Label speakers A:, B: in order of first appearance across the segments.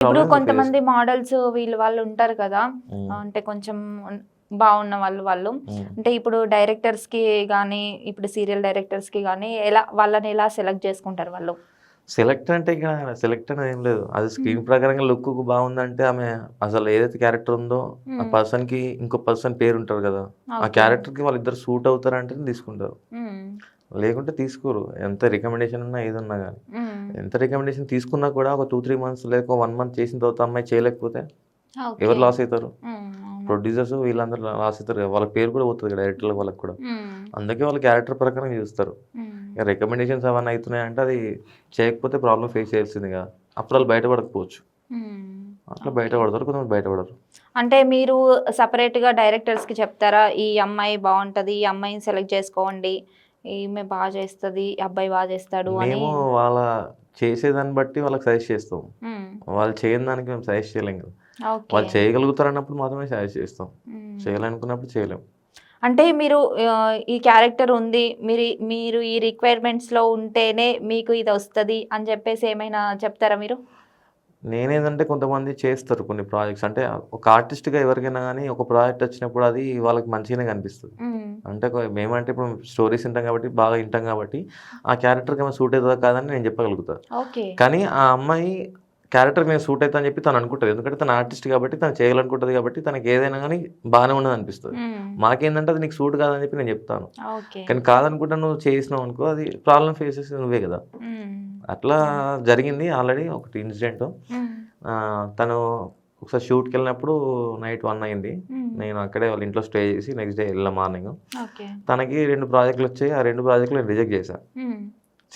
A: ఇప్పుడు కొంతమంది మోడల్స్ వీళ్ళు వాళ్ళు ఉంటారు కదా
B: ఉమ్,
A: అంటే కొంచెం బాగున్న వాళ్ళు వాళ్ళు
B: ఉమ్.
A: అంటే ఇప్పుడు డైరెక్టర్స్కి కానీ ఇప్పుడు సీరియల్ డైరెక్టర్స్కి కానీ ఎలా వాళ్ళని ఎలా సెలెక్ట్ చేసుకుంటారు వాళ్ళు
B: సెలెక్ట్ అంటే ఇక సెలెక్ట్ అనేది ఏం లేదు అది స్క్రీన్ ప్రకారంగా లుక్ బాగుందంటే ఆమె అసలు ఏదైతే క్యారెక్టర్ ఉందో ఆ. పర్సన్కి ఇంకో పర్సన్ పేరు ఉంటారు కదా ఆ. క్యారెక్టర్కి వాళ్ళిద్దరు సూట్ అవుతారంటే తీసుకుంటారు. లేకుంటే తీసుకోరు ఎంత రికమెండేషన్ ఉన్నా ఏది ఉన్నా కానీ. ఎంత రికమెండేషన్ తీసుకున్నా కూడా ఒక టూ త్రీ మంత్స్ లేక వన్ మంత్ చేసిన తర్వాత అమ్మాయి చేయలేకపోతే. ఎవరు లాస్ అవుతారు. ప్రొడ్యూసర్స్ వీళ్ళందరూ లాస్ అవుతారు. వాళ్ళ పేరు కూడా పోతుంది డైరెక్టర్ వాళ్ళకి కూడా. అందుకే వాళ్ళ క్యారెక్టర్ ప్రకారం చూస్తారు రికమెండేషన్స్ అవన్నీ అవుతున్నాయి అంటే అది చేయకపోతే ప్రాబ్లం ఫేస్ చేయాల్సింది కదా అప్పుడు వాళ్ళు బయటపడకపోవచ్చు. అట్లా బయటపడతారు కొంతమంది బయటపడరు
A: అంటే మీరు separate గా డైరెక్టర్స్కి చెప్తారా ఈ అమ్మాయి బాగుంటది ఈ అమ్మాయిని సెలెక్ట్ చేసుకోండి ఈమె బాగా చేస్తది అబ్బాయి బాగా చేస్తాడు అని.
B: మేము వాళ్ళ చేసేదాన్ని బట్టి వాళ్ళకి సజెస్ట్ చేస్తాం. వాళ్ళు చేయని దానికి మేము సజెస్ట్ చేయలేం కదా. వాళ్ళు చేయగలుగుతారు అన్నప్పుడు మాత్రమే సజెస్ట్ చేస్తాం. చేయాలనుకున్నప్పుడు చేయలేం.
A: అంటే మీరు ఈ క్యారెక్టర్ ఉంది మీరు మీరు ఈ రిక్వైర్మెంట్స్లో ఉంటేనే మీకు ఇది వస్తది అని చెప్పేసి ఏమైనా చెప్తారా మీరు?
B: నేనేంటంటే కొంతమంది చేస్తారు కొన్ని ప్రాజెక్ట్స్. అంటే ఒక ఆర్టిస్ట్గా ఎవరికైనా కానీ ఒక ప్రాజెక్ట్ వచ్చినప్పుడు అది వాళ్ళకి మంచిగానే కనిపిస్తుంది.
A: మ్మ్.
B: అంటే మేమంటే ఇప్పుడు స్టోరీస్ వింటాం కాబట్టి బాగా వింటాం కాబట్టి ఆ క్యారెక్టర్కి ఏమైనా సూట్ అవుతుందా కాదని నేను చెప్పగలుగుతాను కానీ ఆ అమ్మాయి క్యారెక్టర్ నేను సూట్ అవుతా అని చెప్పి తను అనుకుంటుంది. ఎందుకంటే తను ఆర్టిస్ట్ కాబట్టి తను చేయాలనుకుంటుంది కాబట్టి తనకి ఏదైనా కానీ బాగానే ఉండదు అనిపిస్తుంది.
A: మ్మ్.
B: మాకేందంటే అది నీకు సూట్ కాదని చెప్పి నేను చెప్తాను. కానీ కాదనుకుంటా నువ్వు చేసినావు అనుకో అది ప్రాబ్లం ఫేస్ నువ్వే కదా.
A: మ్మ్.
B: అట్లా జరిగింది ఆల్రెడీ ఒకటి ఇన్సిడెంట్. తను ఒకసారి షూట్కి వెళ్ళినప్పుడు నైట్ వన్ అయింది. నేను అక్కడే వాళ్ళ ఇంట్లో స్టే చేసి నెక్స్ట్ డే వెళ్ళాం మార్నింగ్. తనకి రెండు ప్రాజెక్టులు వచ్చాయి. ఆ రెండు ప్రాజెక్టులు నేను రిజెక్ట్ చేశాను.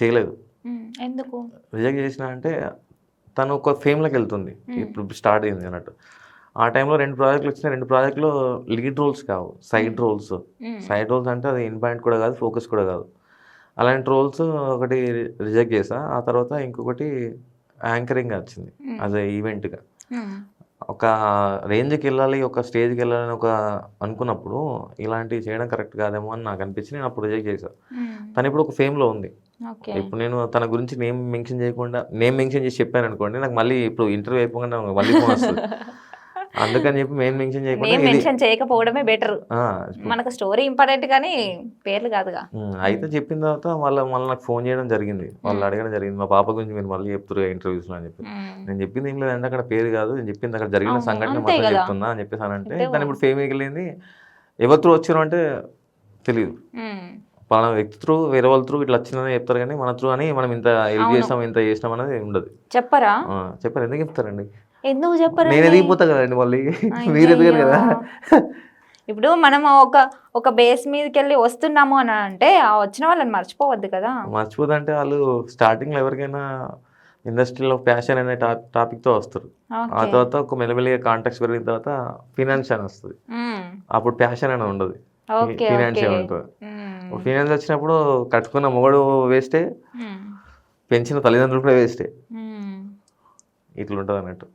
B: చేయలేదు.
A: ఎందుకు?
B: రిజెక్ట్ చేసిన అంటే తను ఒక ఫేమ్లోకి వెళ్తుంది. ఇప్పుడు స్టార్ట్ అయింది అన్నట్టు. ఆ టైంలో రెండు ప్రాజెక్టులు వచ్చినాయి. రెండు ప్రాజెక్టులు లీడ్ రోల్స్ కావు. Side roles. సైడ్ రోల్స్ అంటే అది ఇన్ పాయింట్ కూడా కాదు ఫోకస్ కూడా కాదు. అలాంటి రోల్స్ ఒకటి రిజెక్ట్ చేసా ఆ తర్వాత ఇంకొకటి యాంకరింగ్ వచ్చింది. యాజ్ ఈవెంట్గా. ఒక రేంజ్కి వెళ్ళాలి ఒక స్టేజ్కి వెళ్ళాలని ఒక అనుకున్నప్పుడు ఇలాంటివి చేయడం కరెక్ట్ కాదేమో అని నాకు అనిపించి నేను అప్పుడు రిజెక్ట్ చేశాను. తను ఇప్పుడు ఒక ఫేమ్లో ఉంది. ఇప్పుడు నేను తన గురించి నేమ్ మెన్షన్ చేయకుండా నేమ్ మెన్షన్ చేసి చెప్పాను అనుకోండి నాకు మళ్ళీ ఇప్పుడు ఇంటర్వ్యూ అయిపోకుండా మళ్ళీ ఫోన్ వస్తుంది. అందుకని చెప్పి మెయిన్ మెన్షన్ చేయకుండా
A: మెన్షన్ చేయకపోవడమే బెటర్ మనకు స్టోరీ ఇంపార్టెంట్ కానీ పేర్లు కాదుగా.
B: అయితే చెప్పిన తర్వాత మళ్ళీ మళ్ళీ నాకు ఫోన్ చేయడం జరిగింది. వాళ్ళు. అడగడం జరిగింది. మా పాప గురించి మీరు మళ్ళీ చెప్తారు ఇంటర్వ్యూస్లో అని చెప్పి. నేను చెప్పింది ఏం లేదంటే అక్కడ పేరు కాదు. నేను చెప్పింది అక్కడ జరిగిన సంఘటన మాత్రం. చెప్తున్నా అని చెప్పేసి అంటే దాని ఇప్పుడు ఫేమ్ వెళ్ళింది ఎవరి త్రూ వచ్చారు అంటే తెలియదు. పలానా వ్యక్తి త్రూ వేరే వాళ్ళ త్రూ ఇట్లా వచ్చిందని చెప్తారు కానీ మన త్రూ అని మనం ఇంత హెల్ప్. చేస్తాం ఇంత చేసినాం అనేది ఉండదు.
A: చెప్పరా?
B: చెప్పారు. ఎందుకు చెప్తారండి?
A: ఎందుకు చెప్పరా
B: నేను ఎదిగిపోతా కదండి మళ్ళీ. మీరు ఎదిగారు కదా.
A: ఇప్పుడు మనం ఒక ఒక బేస్ మీదకి వెళ్ళి వస్తున్నాము అని అంటే ఆ వచ్చిన వాళ్ళని మర్చిపోవద్దు కదా.
B: మర్చిపోదంటే వాళ్ళు స్టార్టింగ్లో ఎవరికైనా ఇండస్ట్రీలో ప్యాషన్ అనే టాప్ టాపిక్తో వస్తారు. ఆ. తర్వాత ఒక మెల్లమెల్లిగా కాంటాక్ట్స్ పెరిగిన తర్వాత ఫినాన్స్ అని వస్తుంది. అప్పుడు ప్యాషన్ అని ఉండదు. ఫినాన్స్ ఉంటుంది. ఫినాన్స్ వచ్చినప్పుడు కట్టుకున్న మొగడు వేస్టే. పెంచిన తల్లిదండ్రులు కూడా వేస్టే.
A: మ్మ్.
B: ఇట్లా ఉంటుంది అన్నట్టు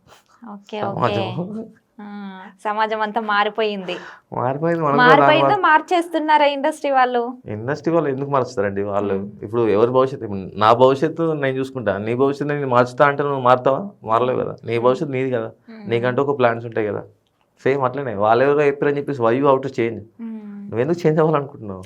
B: సమాజం
A: అంతా మారిపోయింది.
B: మారిపోయింది
A: మార్చేస్తున్నారా ఇండస్ట్రీ వాళ్ళు?
B: ఇండస్ట్రీ వాళ్ళు ఎందుకు మారుస్తారండి వాళ్ళు? ఇప్పుడు ఎవరి భవిష్యత్తు? నా భవిష్యత్తు నేను చూసుకుంటా. నీ భవిష్యత్తు నేను మార్చుతా అంటే నువ్వు మారుతావా? మారలేవు కదా. నీ భవిష్యత్తు నీది కదా. నీకంటూ ఒక ప్లాన్స్ ఉంటాయి కదా. సేమ్ అట్లనే. వాళ్ళు ఎవరో చెప్పారని చెప్పేసి వై అవుట్ చేంజ్
A: మ్మ్.
B: నువ్వెందుకు చేంజ్ అవ్వాలనుకుంటున్నావు?